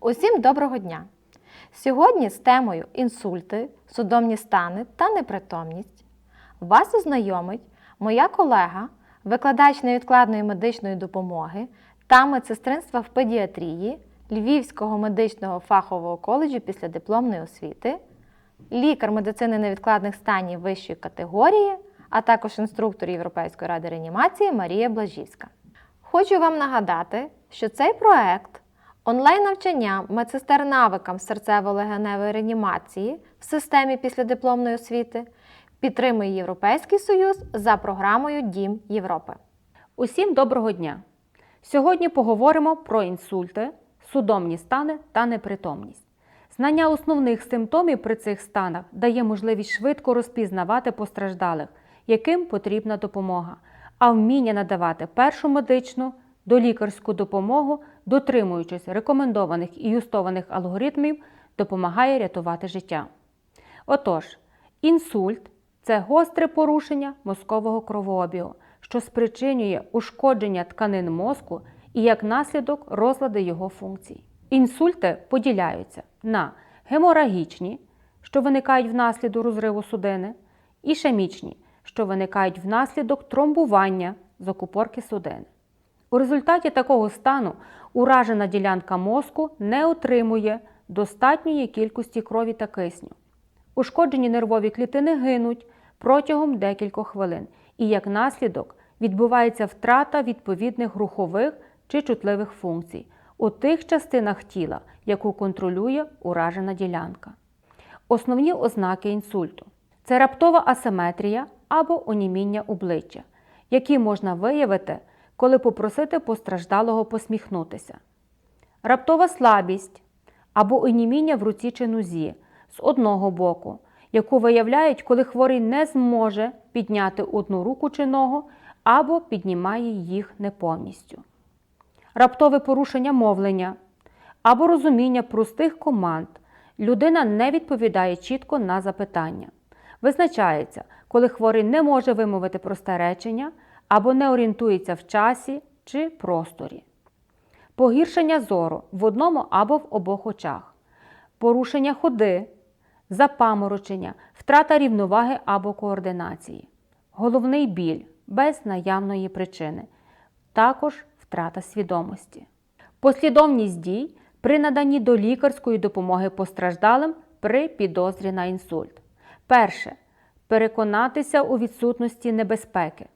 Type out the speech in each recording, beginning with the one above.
Усім доброго дня! Сьогодні з темою інсульти, судомні стани та непритомність вас ознайомить моя колега, викладач невідкладної медичної допомоги та медсестринства в педіатрії Львівського медичного фахового коледжу післядипломної освіти, лікар медицини невідкладних станів вищої категорії, а також інструктор Європейської ради реанімації Марія Блажівська. Хочу вам нагадати, що цей проект онлайн-навчання медсестер навикам серцево-легеневої реанімації в системі післядипломної освіти підтримує Європейський Союз за програмою Дім Європи. Усім доброго дня! Сьогодні поговоримо про інсульти, судомні стани та непритомність. Знання основних симптомів при цих станах дає можливість швидко розпізнавати постраждалих, яким потрібна допомога, а вміння надавати першу медичну долікарську допомогу, дотримуючись рекомендованих і юстованих алгоритмів, допомагає рятувати життя. Отож, інсульт це гостре порушення мозкового кровообігу, що спричинює ушкодження тканин мозку і як наслідок розлади його функцій. Інсульти поділяються на геморагічні, що виникають внаслідок розриву судини, ішемічні, що виникають внаслідок тромбування закупорки судини. У результаті такого стану уражена ділянка мозку не отримує достатньої кількості крові та кисню. Ушкоджені нервові клітини гинуть протягом декількох хвилин, і як наслідок відбувається втрата відповідних рухових чи чутливих функцій у тих частинах тіла, яку контролює уражена ділянка. Основні ознаки інсульту це раптова асиметрія або оніміння обличчя, які можна виявити, коли попросити постраждалого посміхнутися, раптова слабість або оніміння в руці чи нозі з одного боку, яку виявляють, коли хворий не зможе підняти одну руку чи ногу або піднімає їх не повністю. Раптове порушення мовлення або розуміння простих команд. Людина не відповідає чітко на запитання. Визначається, коли хворий не може вимовити просте речення або не орієнтується в часі чи просторі. Погіршення зору в одному або в обох очах, порушення ходи, запаморочення, втрата рівноваги або координації, головний біль без наявної причини, також втрата свідомості. Послідовність дій при наданні до лікарської допомоги постраждалим при підозрі на інсульт. Перше. Переконатися у відсутності небезпеки.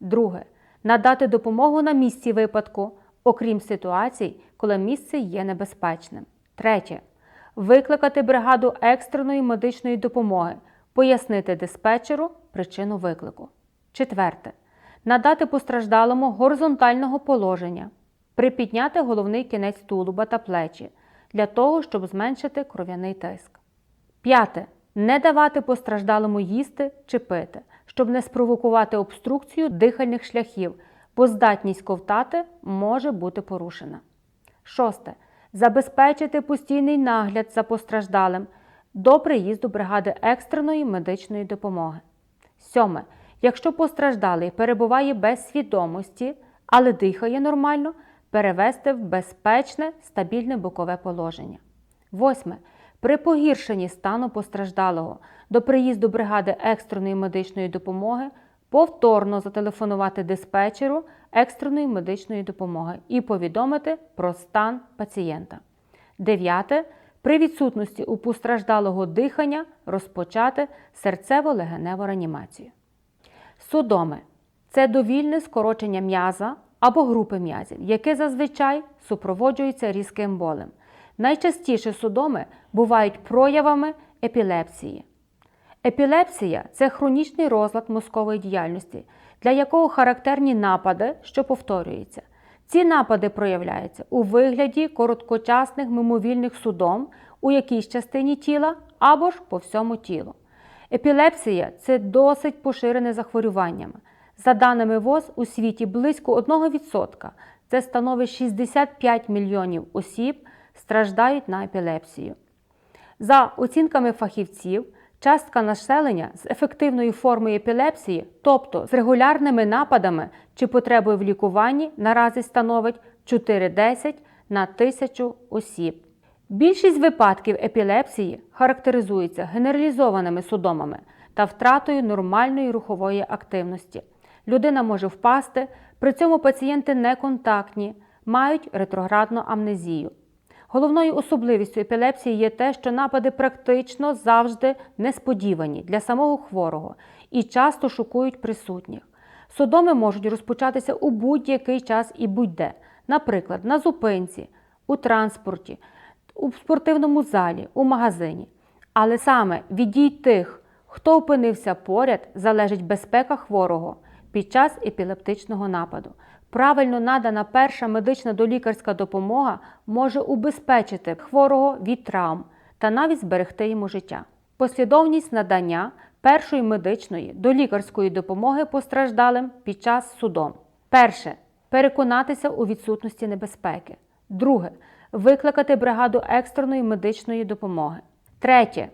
Друге. Надати допомогу на місці випадку, окрім ситуацій, коли місце є небезпечним. Третє. Викликати бригаду екстреної медичної допомоги, пояснити диспетчеру причину виклику. Четверте. Надати постраждалому горизонтального положення, припідняти головний кінець тулуба та плечі для того, щоб зменшити кров'яний тиск. П'яте. Не давати постраждалому їсти чи пити, щоб не спровокувати обструкцію дихальних шляхів, бо здатність ковтати може бути порушена. Шосте. Забезпечити постійний нагляд за постраждалим до приїзду бригади екстреної медичної допомоги. Сьоме. Якщо постраждалий перебуває без свідомості, але дихає нормально, перевести в безпечне стабільне бокове положення. Восьме. При погіршенні стану постраждалого до приїзду бригади екстреної медичної допомоги повторно зателефонувати диспетчеру екстреної медичної допомоги і повідомити про стан пацієнта. Дев'яте. При відсутності у постраждалого дихання розпочати серцево-легеневу реанімацію. Судоми це довільне скорочення м'яза або групи м'язів, яке зазвичай супроводжується різким болем. Найчастіше судоми бувають проявами епілепсії. Епілепсія це хронічний розлад мозкової діяльності, для якого характерні напади, що повторюються. Ці напади проявляються у вигляді короткочасних мимовільних судом у якійсь частині тіла або ж по всьому тілу. Епілепсія це досить поширене захворювання. За даними ВОЗ, у світі близько 1%, це становить 65 мільйонів осіб, страждають на епілепсію. За оцінками фахівців, частка населення з ефективною формою епілепсії, тобто з регулярними нападами чи потребою в лікуванні, наразі становить 4-10 на тисячу осіб. Більшість випадків епілепсії характеризується генералізованими судомами та втратою нормальної рухової активності. Людина може впасти, при цьому пацієнти неконтактні, мають ретроградну амнезію. Головною особливістю епілепсії є те, що напади практично завжди несподівані для самого хворого і часто шокують присутніх. Судоми можуть розпочатися у будь-який час і будь-де, наприклад, на зупинці, у транспорті, у спортивному залі, у магазині. Але саме від дій тих, хто опинився поряд, залежить безпека хворого під час епілептичного нападу. Правильно надана перша медична долікарська допомога може убезпечити хворого від травм та навіть зберегти йому життя. Послідовність надання першої медичної долікарської допомоги постраждалим під час судом. Перше переконатися у відсутності небезпеки. Друге викликати бригаду екстреної медичної допомоги. Третє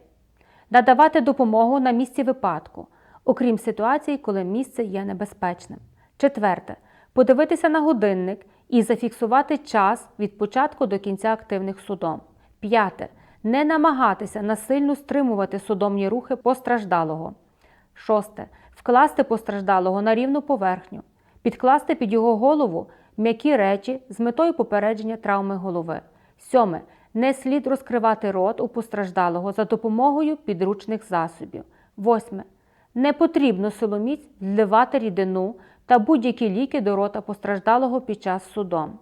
надавати допомогу на місці випадку, окрім ситуацій, коли місце є небезпечним. Четверте подивитися на годинник і зафіксувати час від початку до кінця активних судом. П'яте не намагатися насильно стримувати судомні рухи постраждалого. Шосте вкласти постраждалого на рівну поверхню, підкласти під його голову м'які речі з метою попередження травми голови. Сьоме не слід розкривати рот у постраждалого за допомогою підручних засобів. Восьме не потрібно силоміць вливати рідину та будь-які ліки до рота постраждалого під час судом.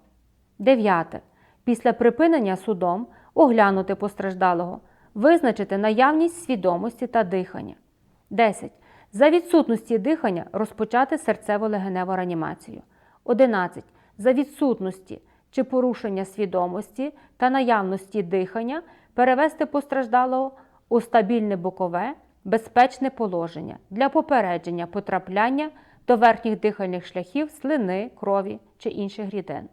Дев'яте. Після припинення судом оглянути постраждалого, визначити наявність свідомості та дихання. 10. За відсутності дихання розпочати серцево-легеневу реанімацію. 11. За відсутності чи порушення свідомості та наявності дихання перевести постраждалого у стабільне бокове, безпечне положення для попередження потрапляння до верхніх дихальних шляхів слини, крові чи інших рідин.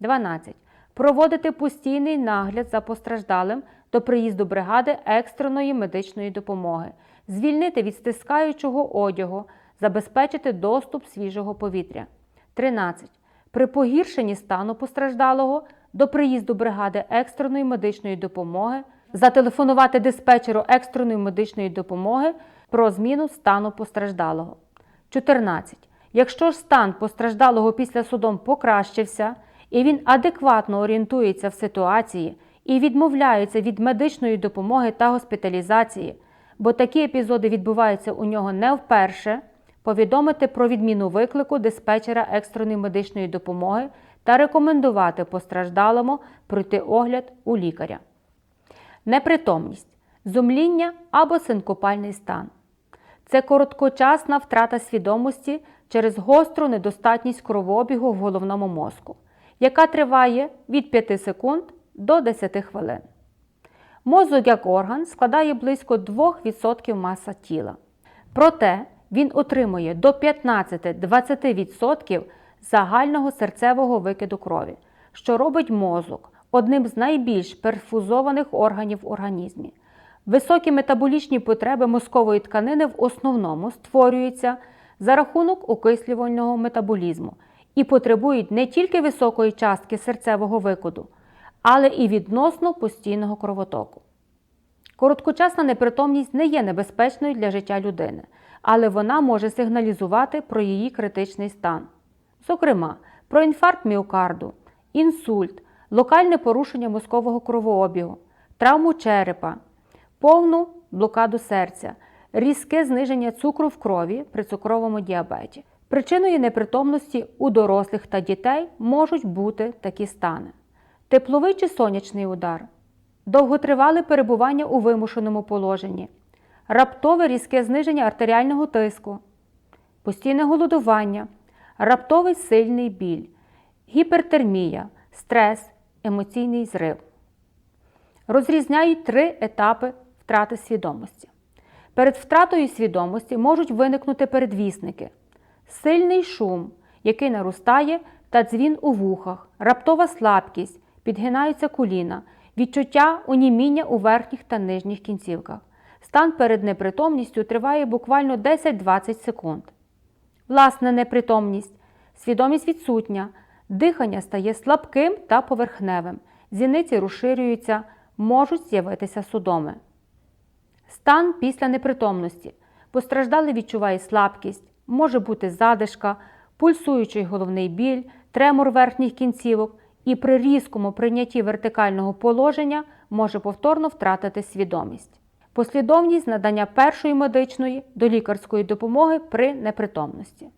12. Проводити постійний нагляд за постраждалим до приїзду бригади екстреної медичної допомоги, звільнити від стискаючого одягу, забезпечити доступ свіжого повітря. 13. При погіршенні стану постраждалого до приїзду бригади екстреної медичної допомоги зателефонувати диспетчеру екстреної медичної допомоги про зміну стану постраждалого. 14. Якщо ж стан постраждалого після судом покращився і він адекватно орієнтується в ситуації і відмовляється від медичної допомоги та госпіталізації, бо такі епізоди відбуваються у нього не вперше, повідомити про відміну виклику диспетчера екстреної медичної допомоги та рекомендувати постраждалому пройти огляд у лікаря. Непритомність, зумління або синкопальний стан. Це короткочасна втрата свідомості через гостру недостатність кровообігу в головному мозку, яка триває від 5 секунд до 10 хвилин. Мозок як орган складає близько 2% маса тіла. Проте він отримує до 15-20% загального серцевого викиду крові, що робить мозок одним з найбільш перфузованих органів в організмі. Високі метаболічні потреби мозкової тканини в основному створюються за рахунок окислювального метаболізму і потребують не тільки високої частки серцевого викиду, але і відносно постійного кровотоку. Короткочасна непритомність не є небезпечною для життя людини, але вона може сигналізувати про її критичний стан. Зокрема, про інфаркт міокарду, інсульт, локальне порушення мозкового кровообігу, травму черепа, повну блокаду серця, різке зниження цукру в крові при цукровому діабеті. Причиною непритомності у дорослих та дітей можуть бути такі стани: тепловий чи сонячний удар, довготривале перебування у вимушеному положенні, раптове різке зниження артеріального тиску, постійне голодування, раптовий сильний біль, гіпертермія, стрес, емоційний зрив. Розрізняють три етапи втрати свідомості. Перед втратою свідомості можуть виникнути передвісники, сильний шум, який наростає, та дзвін у вухах, раптова слабкість, підгинаються коліна, відчуття оніміння у верхніх та нижніх кінцівках. Стан перед непритомністю триває буквально 10-20 секунд. Власна непритомність, свідомість відсутня, дихання стає слабким та поверхневим, зіниці розширюються, можуть з'явитися судоми. Стан після непритомності. Постраждалий відчуває слабкість, може бути задишка, пульсуючий головний біль, тремор верхніх кінцівок і при різкому прийнятті вертикального положення може повторно втратити свідомість. Послідовність надання першої медичної до лікарської допомоги при непритомності.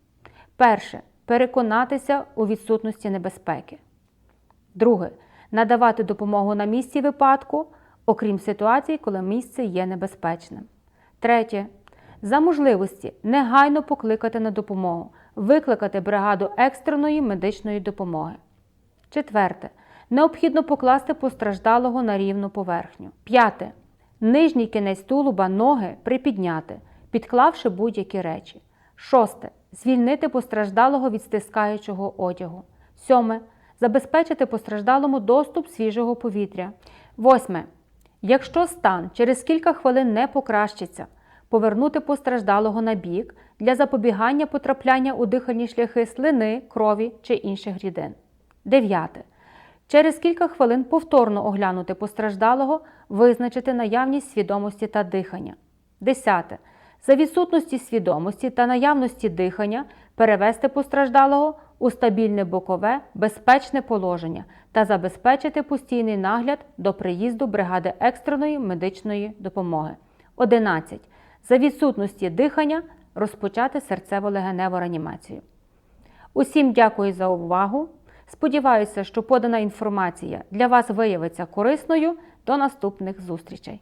Перше. Переконатися у відсутності небезпеки. Друге. Надавати допомогу на місці випадку, окрім ситуацій, коли місце є небезпечним. Третє. За можливості негайно покликати на допомогу, викликати бригаду екстреної медичної допомоги. Четверте. Необхідно покласти постраждалого на рівну поверхню. П'яте. Нижній кінець тулуба ноги припідняти, підклавши будь-які речі. Шосте. Звільнити постраждалого від стискаючого одягу. Сьоме. Забезпечити постраждалому доступ свіжого повітря. Восьме. Якщо стан через кілька хвилин не покращиться, повернути постраждалого на бік для запобігання потрапляння у дихальні шляхи слини, крові чи інших рідин. Дев'яте. Через кілька хвилин повторно оглянути постраждалого, визначити наявність свідомості та дихання. Десяте. За відсутності свідомості та наявності дихання перевести постраждалого у стабільне бокове, безпечне положення та забезпечити постійний нагляд до приїзду бригади екстреної медичної допомоги. 11. За відсутності дихання розпочати серцево-легеневу реанімацію. Усім дякую за увагу. Сподіваюся, що подана інформація для вас виявиться корисною. До наступних зустрічей!